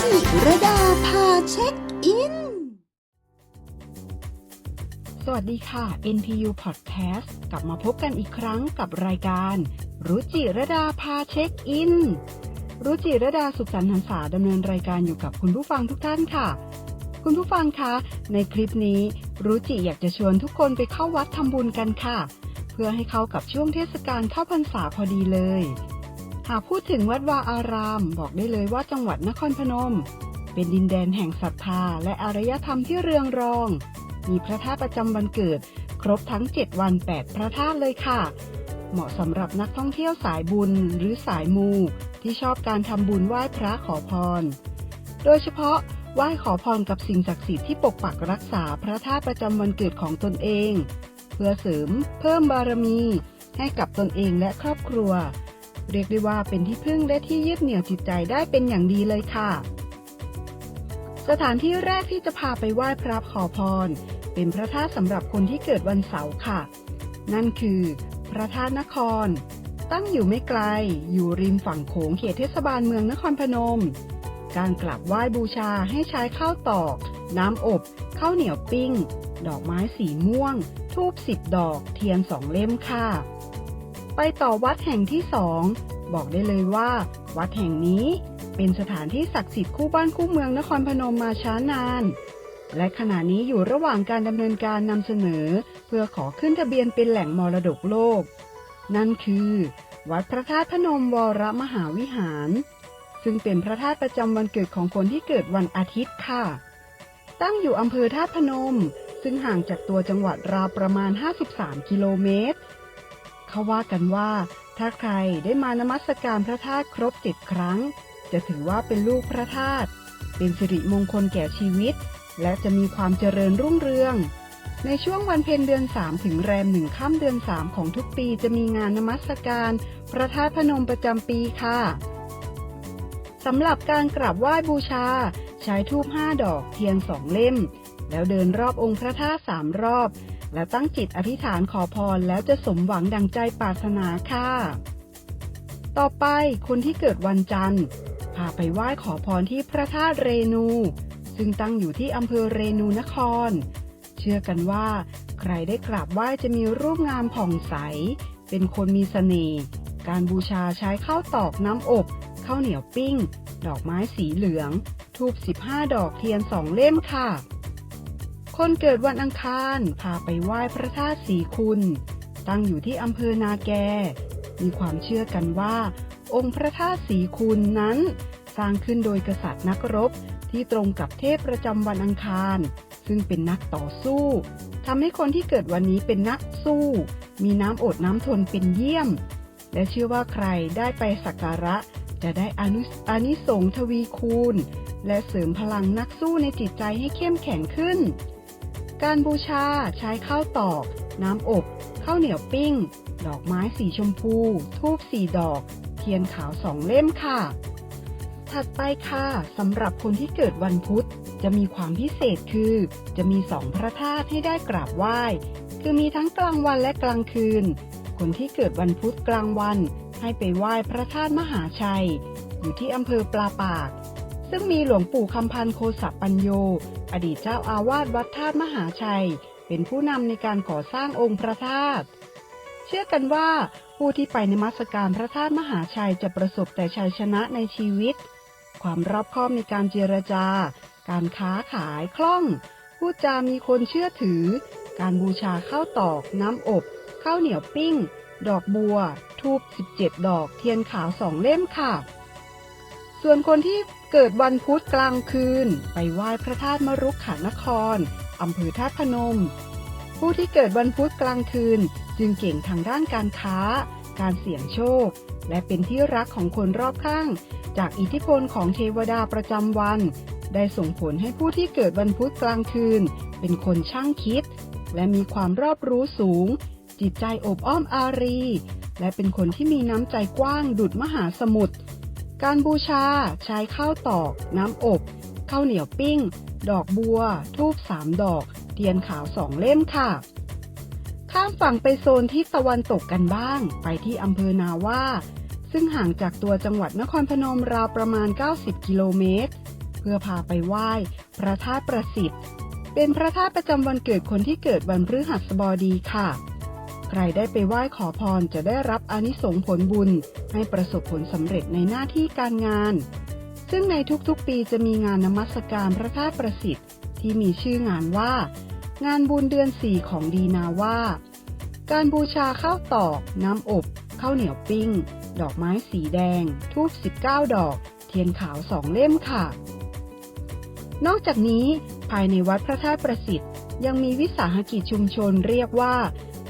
จิระดาพาเช็คอิน สวัสดีค่ะ NPU Podcast กลับมาพบกันอีกครั้งกับรายการ รุจิระดาพาเช็คอิน รุจิระดาสุขสันต์หันษาดำเนินรายการอยู่กับคุณผู้ฟังทุกท่านค่ะ คุณผู้ฟังคะ ในคลิปนี้ รุจิอยากจะชวนทุกคนไปเข้าวัดทำบุญกันค่ะ เพื่อให้เข้ากับช่วงเทศกาลเข้าพรรษาพอดีเลย หากพูดถึงวัดวาอาราม บอกได้เลยว่าจังหวัดนครพนม เป็นดินแดนแห่งศรัทธาและอารยธรรมที่เรืองรอง มีพระธาตุประจำวันเกิด ครบทั้ง 7 วัน 8 พระธาตุเลยค่ะ เหมาะสำหรับนักท่องเที่ยวสายบุญหรือสายมู ที่ชอบการทำบุญไหว้พระขอพร โดยเฉพาะไหว้ขอพรกับสิ่งศักดิ์สิทธิ์ที่ปกปักรักษาพระธาตุประจำวันเกิดของตนเอง เพื่อเสริม เพิ่มบารมี ให้กับตนเองและครอบครัว เรียกได้ว่าเป็นที่พึ่งและที่ยึดเหนี่ยวจิตใจได้เป็นอย่างดีเลยค่ะ สถานที่แรกที่จะพาไปไหว้พระขอพร เป็นพระธาตุสำหรับคนที่เกิดวันเสาร์ค่ะ นั่นคือ พระธาตุนคร ตั้งอยู่ไม่ไกล อยู่ริมฝั่งโขงเขตเทศบาลเมืองนครพนม การกราบไหว้บูชาให้ใช้ข้าวตอก น้ำอบข้าวเหนียวปิ้ง ดอกไม้สีม่วง ทูบสิบดอก เทียนสองเล่มค่ะ ไปต่อวัดแห่งที่สองบอกได้เลยว่า วัดแห่งนี้เป็นสถานที่ศักดิ์สิทธิ์คู่บ้านคู่เมืองนครพนมมาช้านาน และขณะนี้อยู่ระหว่างการดำเนินการนำเสนอ เพื่อขอขึ้นทะเบียนเป็นแหล่งมรดกโลก นั่นคือ วัดพระธาตุพนมวรมหาวิหาร ซึ่งเป็นพระธาตุประจำวันเกิดของคนที่เกิดวันอาทิตย์ค่ะ ตั้งอยู่อำเภอธาตุพนม ซึ่งห่างจากตัวจังหวัดราวประมาณ 53 กิโลเมตร เขาว่ากันว่า ถ้าใครได้มานมัสการพระธาตุครบเจ็ดครั้ง จะถือว่าเป็นลูกพระธาตุเป็นสิริมงคลแก่ชีวิต และจะมีความเจริญรุ่งเรือง ในช่วงวันเพ็ญเดือน 3 ถึงแรมหนึ่งค่ำเดือน 3 ของทุกปีจะมีงานนมัสการพระธาตุพนมประจำปีค่ะสำหรับการกราบไหว้บูชา ใช้ทูบห้าดอกเทียนสองเล่ม แล้วเดินรอบองค์พระธาตุสามรอบ และตั้งจิตอธิษฐานขอพรแล้วจะสมหวังดังใจปรารถนาค่ะ ต่อไปคนที่เกิดวันจันทร์พาไปไหว้ขอพรที่พระธาตุเรนู ซึ่งตั้งอยู่ที่อำเภอเรนูนคร เชื่อกันว่า ใครได้กราบไหว้จะมีรูปงามผ่องใส เป็นคนมีเสน่ห์การบูชาใช้ข้าวตอกน้ำอบข้าวเหนียวปิ้ง ดอกไม้สีเหลือง ทูบ15 ดอกเทียนสองเล่มค่ะ คนเกิดวันอังคาร พาไปไหว้พระธาตุสีคุณ ตั้งอยู่ที่อำเภอนาแก มีความเชื่อกันว่า องค์พระธาตุสีคุณนั้น สร้างขึ้นโดยกษัตริย์นักรบที่ตรงกับเทพประจำวันอังคาร ซึ่งเป็นนักต่อสู้ทำให้คนที่เกิดวันนี้เป็นนักสู้ มีน้ำอดน้ำทนเป็นเยี่ยม และเชื่อว่าใครได้ไปสักการะจะได้อนุอนิสงทวีคูณ และเสริมพลังนักสู้ในจิตใจให้เข้มแข็งขึ้น การบูชาใช้ข้าวตอก น้ำอบข้าวเหนียวปิ้ง ดอกไม้สีชมพู ทูบสี่ดอก เทียนขาวสองเล่มค่ะ ถัดไปค่ะสำหรับคนที่เกิดวันพุธ จะมีความพิเศษคือ จะมีสองพระธาตุให้ได้กราบไหว้ คือมีทั้งกลางวันและกลางคืน คนที่เกิดวันพุธกลางวัน ให้ไปไหว้พระธาตุมหาชัย อยู่ที่อำเภอปลาปาก ซึ่งมีหลวงปู่คำพันธ์โคสัปัญโย อดีตเจ้าอาวาสวัดธาตุมหาชัย เป็นผู้นำในการก่อสร้างองค์พระธาตุเชื่อกันว่าผู้ที่ไปนมัสการพระธาตุมหาชัยจะประสบแต่ชัยชนะในชีวิต ความรอบคอบในการเจรจา การค้าขายคล่องพูดจามีคนเชื่อถือ การบูชาข้าวตอก น้ำอบข้าวเหนียวปิ้ง ดอกบัว ทูบ17 ดอก เทียนขาวสองเล่มค่ะ ส่วนคนที่ เกิดวันพุธกลางคืน ไปไหว้พระธาตุมรุกขานคร อำเภอธาตุพนม ผู้ที่เกิดวันพุธกลางคืน จึงเก่งทางด้านการค้า การเสี่ยงโชค และเป็นที่รักของคนรอบข้าง จากอิทธิพลของเทวดาประจำวัน ได้ส่งผลให้ผู้ที่เกิดวันพุธกลางคืน เป็นคนช่างคิด และมีความรอบรู้สูง จิตใจอบอ้อมอารี และเป็นคนที่มีน้ำใจกว้างดุดมหาสมุทร การบูชาใช้ข้าวตอก น้ำอบข้าวเหนียวปิ้ง ดอกบัว ทูบสามดอก เทียนขาวสองเล่มค่ะ ข้ามฝั่งไปโซนที่ตะวันตกกันบ้าง ไปที่อำเภอนาว่า ซึ่งห่างจากตัวจังหวัดนครพนมราวประมาณ 90 กิโลเมตร เพื่อพาไปไหว้พระธาตุประสิทธิ์ เป็นพระธาตุประจำวันเกิดคนที่เกิดวันพฤหัสบดีค่ะ ใครได้ไปไหว้ขอพรจะได้รับอนิสงผลบุญ ให้ประสบผลสำเร็จในหน้าที่การงาน ซึ่งในทุกๆปีจะมีงานนมัสการพระธาตุประสิทธิ์ ที่มีชื่องานว่า งานบุญเดือนสี่ของดีนาว่า การบูชาข้าวตอก น้ำอบข้าวเหนียวปิ้ง ดอกไม้สีแดง ทูบ19 ดอก เทียนขาวสองเล่มค่ะ นอกจากนี้ภายในวัดพระธาตุประสิทธิ์ยังมีวิสาหกิจชุมชนเรียกว่า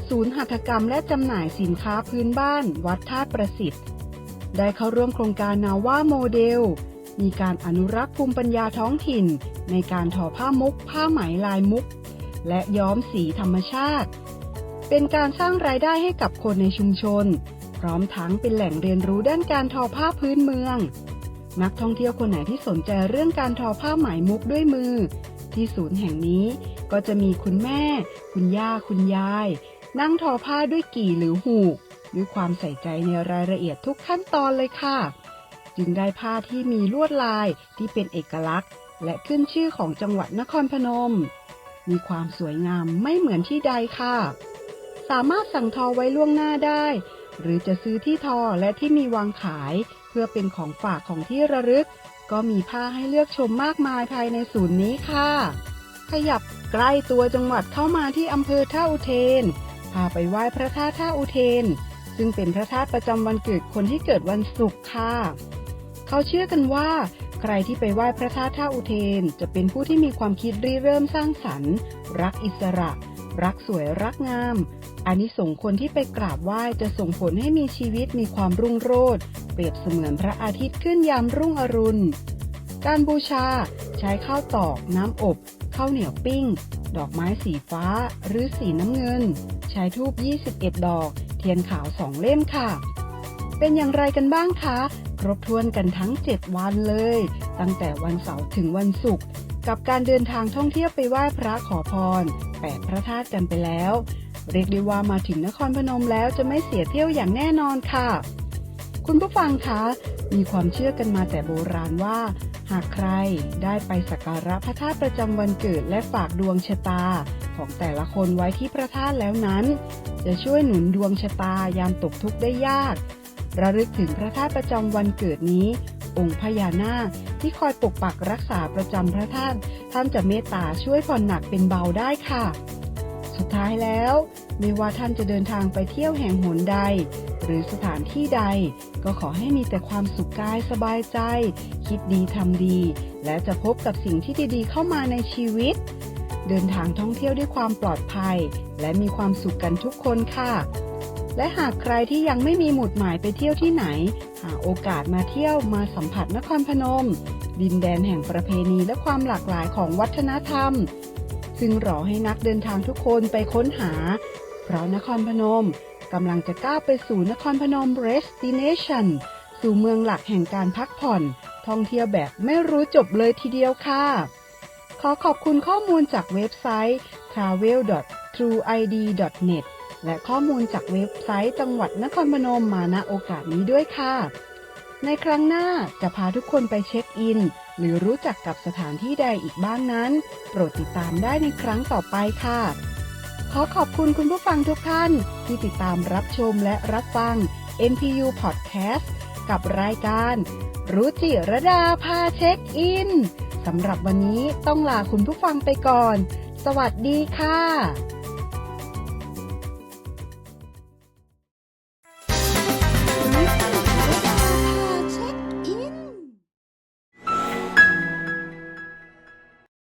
ศูนย์หัตถกรรมและจำหน่ายสินค้าพื้นบ้านวัดธาตุประสิทธิ์ ได้เข้าร่วมโครงการนาว่าโมเดล มีการอนุรักษ์ภูมิปัญญาท้องถิ่น ในการทอผ้ามุก ผ้าไหมลายมุก และย้อมสีธรรมชาติ เป็นการสร้างรายได้ให้กับคนในชุมชน พร้อมทั้งเป็นแหล่งเรียนรู้ด้านการทอผ้าพื้นเมือง นักท่องเที่ยวคนไหนที่สนใจเรื่องการทอผ้าไหมมุกด้วยมือ ที่ศูนย์แห่งนี้ก็จะมีคุณแม่ คุณย่า คุณยาย นั่งทอผ้าด้วยกี่หรือหูก ด้วยความใส่ใจในรายละเอียดทุกขั้นตอนเลยค่ะ จึงได้ผ้าที่มีลวดลายที่เป็นเอกลักษณ์ และขึ้นชื่อของจังหวัดนครพนม มีความสวยงามไม่เหมือนที่ใดค่ะ สามารถสั่งทอไว้ล่วงหน้าได้ หรือจะซื้อที่ทอและที่มีวางขาย เพื่อเป็นของฝากของที่ระลึก ก็มีผ้าให้เลือกชมมากมายภายในศูนย์นี้ค่ะ ขยับใกล้ตัวจังหวัดเข้ามาที่อำเภอท่าอุเทน พาไปไหว้พระธาตุท่าอุเทน ซึ่งเป็นพระธาตุประจำวันเกิดคนที่เกิดวันศุกร์ค่ะ เขาเชื่อกันว่า ใครที่ไปไหว้พระธาตุท่าอุเทน จะเป็นผู้ที่มีความคิดริเริ่มสร้างสรรค์ รักอิสระ รักสวยรักงามอานิสงส์คนที่ไปกราบไหว้จะส่งผลให้มีชีวิตมีความรุ่งโรจน์เปรียบเสมือนพระอาทิตย์ขึ้นยามรุ่งอรุณ การบูชา ใช้ข้าวตอกน้ำอบข้าวเหนียวปิ้ง ดอกไม้สีฟ้า หรือสีน้ำเงิน ใช้ทูบ 21 ดอก เทียนขาวสองเล่มค่ะ เป็นอย่างไรกันบ้างคะ ครบถ้วนกันทั้ง 7 วันเลย ตั้งแต่วันเสาร์ถึงวันศุกร์กับการเดินทางท่องเที่ยวไปไหว้พระขอพรแปดพระธาตุกันไปแล้ว เรียกได้ว่ามาถึงนครพนมแล้วจะไม่เสียเที่ยวอย่างแน่นอนค่ะ คุณผู้ฟังคะ มีความเชื่อกันมาแต่โบราณว่า หากใครได้ไปสักการะพระธาตุประจำวันเกิดและฝากดวงชะตา ของแต่ละคนไว้ที่พระธาตุแล้วนั้น จะช่วยหนุนดวงชะตายามตกทุกข์ได้ยาก ระลึกถึงพระธาตุประจำวันเกิดนี้ องค์พญานาคที่คอยปกปักรักษาประจำพระธาตุท่านจะเมตตาช่วยผ่อนหนักเป็นเบาได้ค่ะ สุดท้ายแล้ว ไม่ว่าท่านจะเดินทางไปเที่ยวแห่งหนใด หรือสถานที่ใด ก็ขอให้มีแต่ความสุขกายสบายใจ คิดดีทำดี และจะพบกับสิ่งที่ดีๆ เข้ามาในชีวิต เดินทางท่องเที่ยวด้วยความปลอดภัย และมีความสุขกันทุกคนค่ะ และหากใครที่ยังไม่มีหมุดหมายไปเที่ยวที่ไหน หาโอกาสมาเที่ยวมาสัมผัสนครพนม ดินแดนแห่งประเพณีและความหลากหลายของวัฒนธรรม ซึ่งรอให้นักเดินทางทุกคนไปค้นหา เพราะนครพนมกำลังจะก้าวไปสู่นครพนม Destination สู่เมืองหลักแห่งการพักผ่อน ท่องเที่ยวแบบไม่รู้จบเลยทีเดียวค่ะ ขอขอบคุณข้อมูลจากเว็บไซต์ travel.trueid.net และข้อมูลจากเว็บไซต์จังหวัดนครพนมมาณโอกาสนี้ด้วยค่ะ ในครั้งหน้าจะพาทุกคนไปเช็คอิน หรือรู้จักกับสถานที่ใดอีกบ้างนั้น โปรดติดตามได้ในครั้งต่อไปค่ะ ขอขอบคุณคุณผู้ฟังทุกท่าน ที่ติดตามรับชมและรับฟัง NPU Podcast กับรายการ รู้จิรดาพาเช็คอินสำหรับวันนี้ต้องลาคุณผู้ฟังไปก่อน สวัสดีค่ะ